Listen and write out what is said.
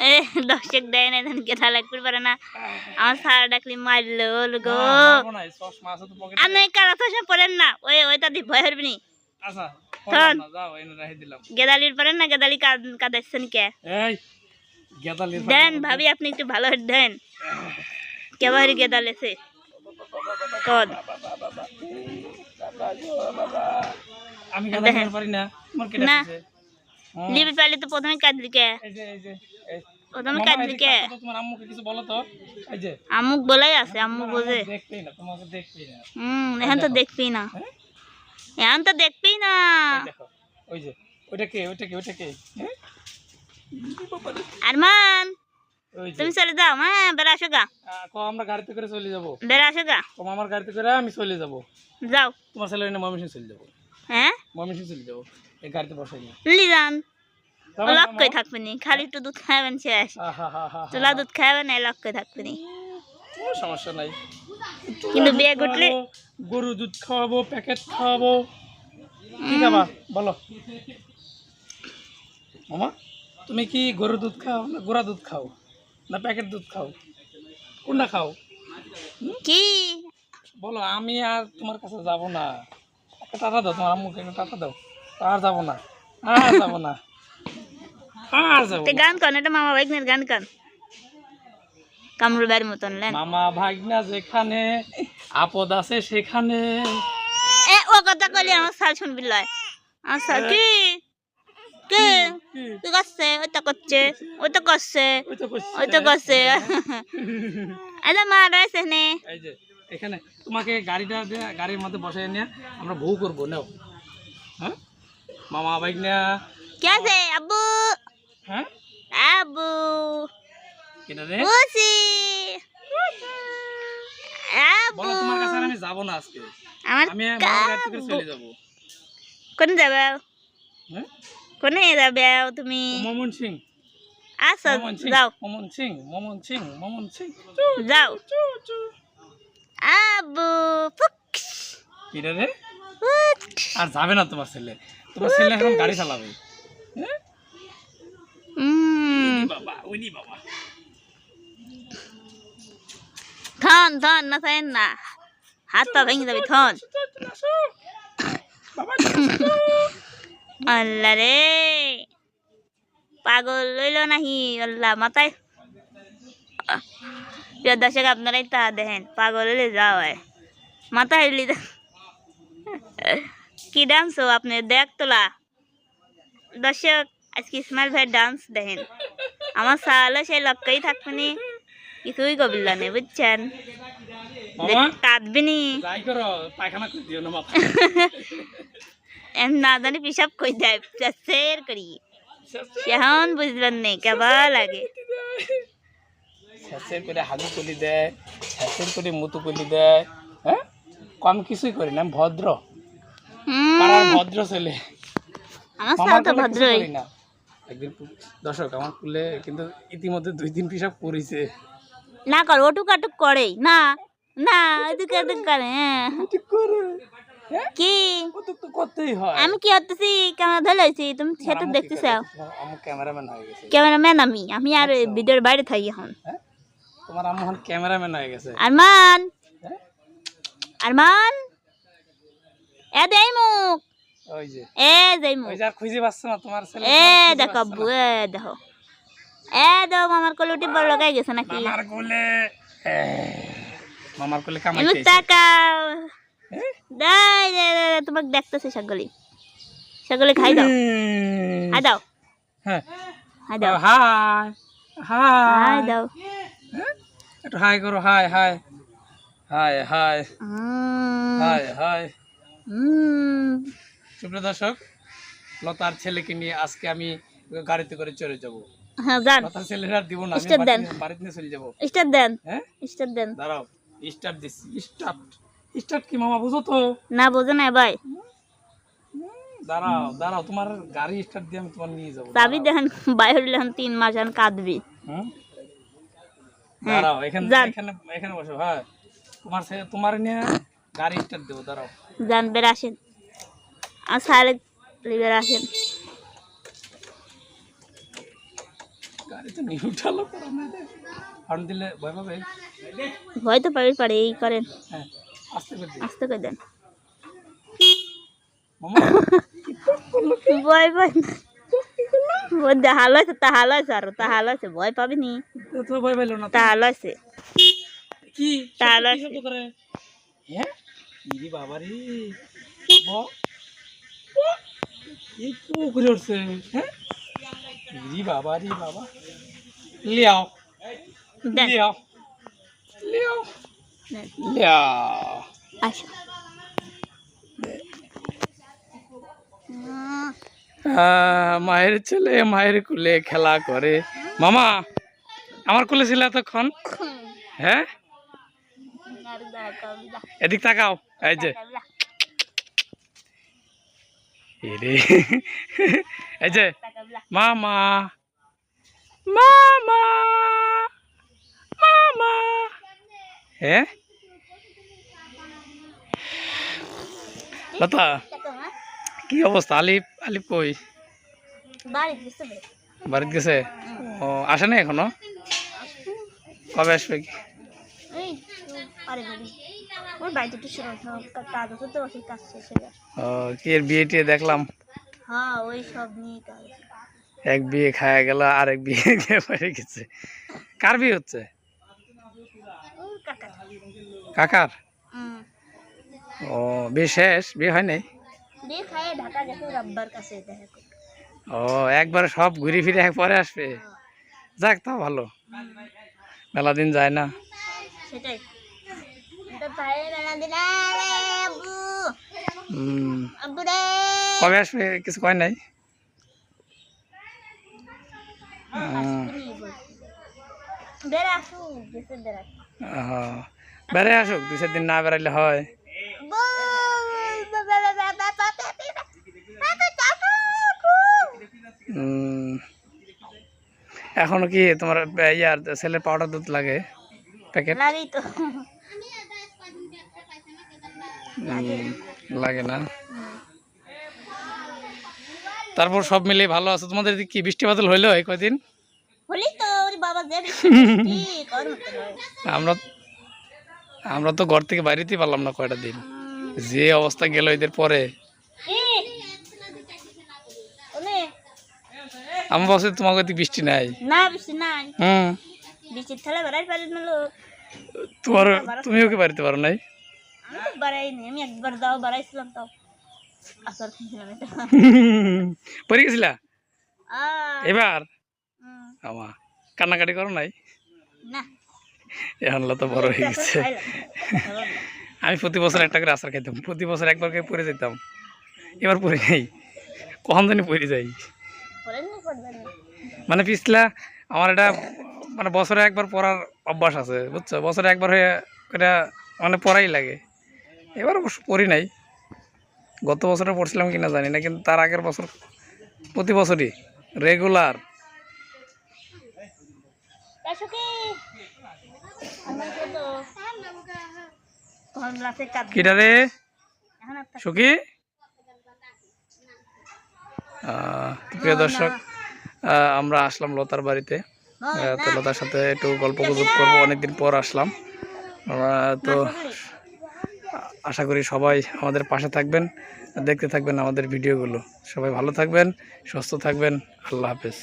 কি দর্শক দেয় না এখানে গেথা লাগতে পারে না। আমার সারা ডাকলি মারলো গো চশমা। আপনি কারা সব পড়েন না? ওই ওইটা দিয়ে ভয় হরবি নি? আচ্ছা। গেদালির পারেন না গেদালি কাদ- কাদাচ্ছেন কে? দেন ভাবি আপনি একটু ভালো দেন। কেবার গেদালেছে? কদ। আমি পারি না কেটে দিছে। পাইলে তো প্রথমে কাঁদলি কে। প্রথমে মামা, কাঁদলি কে তোমার আম্মুকে কিছু বলো তো। এই যে। আমুক বলাই আছে আম্মু বোঝে। আম্মু না তোমাকে দেখবেই না। হুম এখন তো না। হ্যাঁ? এখন তো না। ওই যে ওইটা কে ওইটা কে ওইটা কে? হ্যাঁ? আরমান তুমি চলে যাও হ্যাঁ বেড়া আসো গা। আমরা গাড়িতে করে চলে যাব। বেড়া আসো গা। কম আমার গাড়িতে করে আমি চলে যাব। যাও। তোমার ছেলে ময়মনসিং চলে যাব। হ্যাঁ? ময়মনসিং চলে যাব। এই গাড়িতে বসাই না লি যান থাকবে নি খালি একটু দুধ খাবেন শেষ চুলা দুধ খাবেন না লক্ষ্যই থাকবে নি। কোনো সমস্যা নাই। কিন্তু দুধ বিয়ে ঘটলে গরু দুধ খাওয়াবো প্যাকেট খাওয়াবো। কি খাবা? বলো। মামা তুমি কি গরুর দুধ খাও না গোড়া দুধ খাও? না প্যাকেট দুধ খাও? কোনটা খাও? কি? বলো আমি আর তোমার কাছে যাব না। একটা টাটা দাও তোমার আম্মুকে একটা টাটা দাও। আর যাব না আর যাব না আর যাব তে গান কন এটা মামা গান কন। কামরুল মতন লেন। মামা ভাগনা যেখানে আপদ আছে সেখানে। এ ও কথা কইলে আমার সাল শুনবি লয়। আমার সাল কি? কি? করছে? ওইটা করছে ওইটা করছে তো করছি। ওইটা করছে। আচ্ছা মা রয়েছে নে এই যে এখানে। তোমাকে গাড়িটা গাড়ির মধ্যে নিয়ে আমরা বউ করব নাও। মামা ভাগনা কি আছে? আব্বু। হ্যাঁ? আব্বু। এটা রে? বুঝি আব্বু। বলো তোমার কাছে আমি যাব না আজকে। আমার আমি মামার গাড়ি থেকে চলে যাব। কোনে যাবে? হ্যাঁ? কোনে যাবে তুমি? মমন সিং। আচ্ছা যাও। মমন সিং মমন সিং মমন সিং। যাও। আব্বু ফুক এটা রে। আর যাবে না তোমার ছেলে। তোমার ছেলে এখন গাড়ি চালাবে। থন থন না না। হাত পা ভেঙে যাবে থন আল্লাহ রে। পাগল লইল নাহি আল্লাহ মাথায়। প্রিয় দর্শক আপনারাই তা দেখেন পাগল হইলে যাও হয় মাথা হিলি কি ডান্স ও আপনি দেখ তোলা দর্শক আজকে ইসমাইল ভাই ডান্স দেখেন। আমার সালে সেই লক্ষ্যই থাকবে নি কিছুই কবিল নেই বুঝছেন? মামা? কাঁদবি নি না না জানি পিসাব কই দেয় শের করি। এখন বুঝবেন নেই কেবা লাগে। শেষের করে হাগু কলি দেয় শেষের করে মুতু কলি দেয় হ্যাঁ? কম কিছুই করি না ভদ্র। পাড়ার ভদ্র ছেলে। আমার মামার সাল তো কোলে কিছু ভদ্রই। একদিন দর্শক আমার কুলে কিন্তু ইতিমধ্যে দুই দিন পিসাব করেছে। না কর ওটুক আটুক করেই। না না এদিকে এদিক করে। ঠিক করে। কি? ও তো তো করতেই হয়। আমি কি হতেছি ক্যামেরা ধরেছি তুমি সেটা দেখতেছ? আমার ক্যামেরাম্যান হয়ে গেছে। ক্যামেরাম্যান আমি। আমি আর ভিডিওর বাইরে থাকি এখন। হ্যাঁ? তোমার আম্মু ক্যামেরাম্যান হয়ে গেছে। আরমান! হ্যাঁ? আরমান! এ দেই মুখ ওই যে। এ দেই মুখ ওই যে আর খুঁজে পাচ্ছে না তোমার ছেলে এ দেখো আব্বু। এ দেখো। এ দেখো মামার কলুটি বড় লাগাই গেছে নাকি? মামার কোলে। মামার কোলে কামাই এমনি তাকাও। দাই তোমাকে দেখতেছে সকলে সকলে খাই দাও। খাই দাও। হ্যাঁ। খাই দাও। হাই। হাই। খাই দাও। একটু হাই করো hi hi. Hi hi. Hi hi. সুপ্রিয় দর্শক লতার ছেলেকে নিয়ে আজকে আমি গাড়িতে করে চলে যাব। হ্যাঁ যান। লতার ছেলেরা দিব না আমি বাড়িতে- বাড়িতে নিয়ে চলে যাব। স্টার দেন। হ্যাঁ? স্টার দেন। দাঁড়াও স্টার্ট দিচ্ছি। স্টার্ট। স্টার্ট কি মামা বুঝো তো। না বোঝো না ভাই। দাঁড়াও দাঁড়াও তোমার গাড়ি স্টার্ট দিয়ে আমি তোমার নিয়ে যাব। চাবি দেখেন বাইরে লেখান তিন মাস এখন কাঁদবি? হ্যাঁ, দাঁড়াও এখানে। এখানে এখানে বসো হ্যাঁ। তোমার তোমার নিয়ে গাড়ি স্টার্ট দেবো দাঁড়াও। যান বের আসেন। আর সালে বের আসেন। গাড়ি তো ভয় পাবে? পারে এই করেন। হ্যাঁ আস্তে করে দেন। ভয় হালো আছে তা হালো আছে আর তা হালো আছে ভয় পাবি নি। ভয় পাইলো না। তা হালো আছে। কি? ইরি বাবা রে ব ব, এই তো করে উঠছে? হ্যাঁ? ইরি বাবা। রে বাবা লিয়াও। লিয়াও। লিয়াও। লিয়াও আসো মায়ের ছেলে মায়ের কুলে খেলা করে। মামা আমার কুলে ছিল এতক্ষণ। হ্যাঁ? এদিক তাকাও। এই যে। এই যে। মামা। মামা। মামা। হ্যাঁ লতা? কি অবস্থা? আলিফ আলিফ কই? বাড়িতে গেছে ও আসে না এখনও? কবে আসবে? কি ওর বাড়িতে একটু সব সব কাজ আছে তো সেই কাজ শেষ হয়ে ও কি এর বিয়ে টিয়ে দেখলাম? হ্যাঁ ওই সব নিয়ে কাজ। এক বিয়ে খায়া গেল আর এক বিয়ে গিয়ে পড়ে গেছে। কার বিয়ে হচ্ছে? কাকার। ও বিয়ে শেষ? বিয়ে হয় নাই। ও একবার সব ঘুরে ফিরে এক পরে আসবে? যাক তা ভালো। মেলা দিন যায় না। সেটাই। কবে আসবে? কিছু কয় নাই? বেড়ে আসুক দু চার দিন না বেড়াইলে হয়। এখনও কি তোমার ইয়ার ছেলের পাউডার দুধ লাগে? প্যাকেট? লাগেই তো। লাগে। না। তারপর সব মিলিয়ে ভালো আছে? তোমাদের কি বৃষ্টি বাদল হইল এই নয়। আমরা আমরা তো ঘর থেকে বাইরেতেই পারলাম না কয়টা দিন। যে অবস্থা গেল এদের পরে। আমার বসে তোমাকে ওদিকে বৃষ্টি নাই। না বৃষ্টি নাই। হুম। বৃষ্টির থালে বেড়াই পারি না লোক। তোমার তুমিও কি বাড়িতে পারো নাই? আমি তো বাড়াইনি আমি একবার দাও বাড়াইছিলাম তাও। আসর খেয়েছিলাম এটা। পড়ে গেছিলা? এবার? আমা কান্নাকাটি করো নাই? না। এখন তো বড় হয়ে গেছে। আমি প্রতি বছর একটা করে আচার খাইতাম প্রতি বছর একবার করে পড়ে যেতাম এবার পড়ে যাই কখন জানি পড়ে যাই। পরে না। মানে পিছলা আমার এটা মানে বছরে একবার পড়ার অভ্যাস আছে বুঝছ? বছরে একবার হয়ে এটা মানে পড়াই লাগে। এবার অবশ্য পড়ি নাই। গত বছরে পড়ছিলাম কিনা জানি না কিন্তু তার আগের বছর প্রতি বছরই রেগুলার। এসো কি? আমার তো তখন রাতে কাঁদ কিটা রে? এখন একটা সুখী প্রিয় দর্শক আমরা আসলাম লতার বাড়িতে। তো লতার সাথে একটু গল্প গুজব করব। অনেকদিন পর আসলাম। তো আশা করি সবাই আমাদের পাশে থাকবেন, দেখতে থাকবেন আমাদের ভিডিওগুলো। সবাই ভালো থাকবেন, সুস্থ থাকবেন। আল্লাহ হাফেজ।